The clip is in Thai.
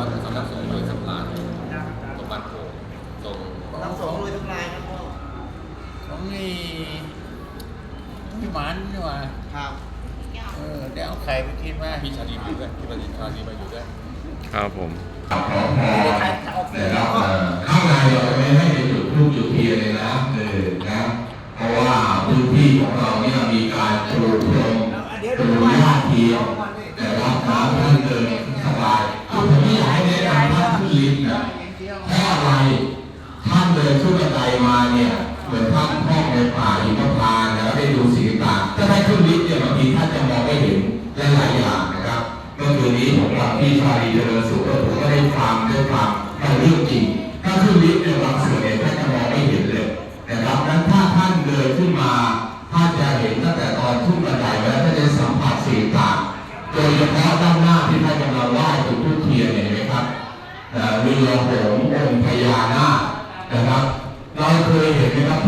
วัดสำนักสงฆ์เลยสักลายตรงบ้านโพตรงน้ำสองเลยทุกลายครับพ่อของนี่พี่หมันนี่หว่าครับเออเดี๋ยวเอาไข่ไปกินมาพี่ชาดีมาอยู่ด้วยพี่ปฏิชาดีมาอยู่ด้วยครับผมแต่เราข้าในเราไม่ให้ไปจุดทูบจุดเทียนเลยนะเออนะเพราะว่าพื้นที่ของเราเนี่ยมีการปลูกพรมปลูกหญ้าเทียมแต่ว่าพระท่าเดิน ลิฟต์นะเพราะอะไรท่านเดินขึ้นบันไดมาเนี่ยเหมือนท่านท่องในป่าหิมพานต์แล้วได้ดูสิ่งต่างถ้าให้ขึ้นลิฟต์เนี่ยบางทีท่านจะมองไม่เห็นหลายๆอย่างนะครับเมื่อคืนนี้ผมกับพี่ชาลีเจริญสุขผมก็ได้ฟังได้ฟังเป็นเรื่องจริงถ้าขึ้นลิฟต์เนี่ยบางส่วนเนี่ยท่านจะมองไม่เห็นเลยนะครับนั้นถ้าท่านเดินขึ้นมาท่านจะเห็นตั้งแต่ตอนขึ้นบันไดแล้วท่านจะสัมผัสสิ่งต่างโดยเฉพาะด้าน เอ่อเรือหงองค์พญานาคนะครับ เราเคยเห็นนะครับ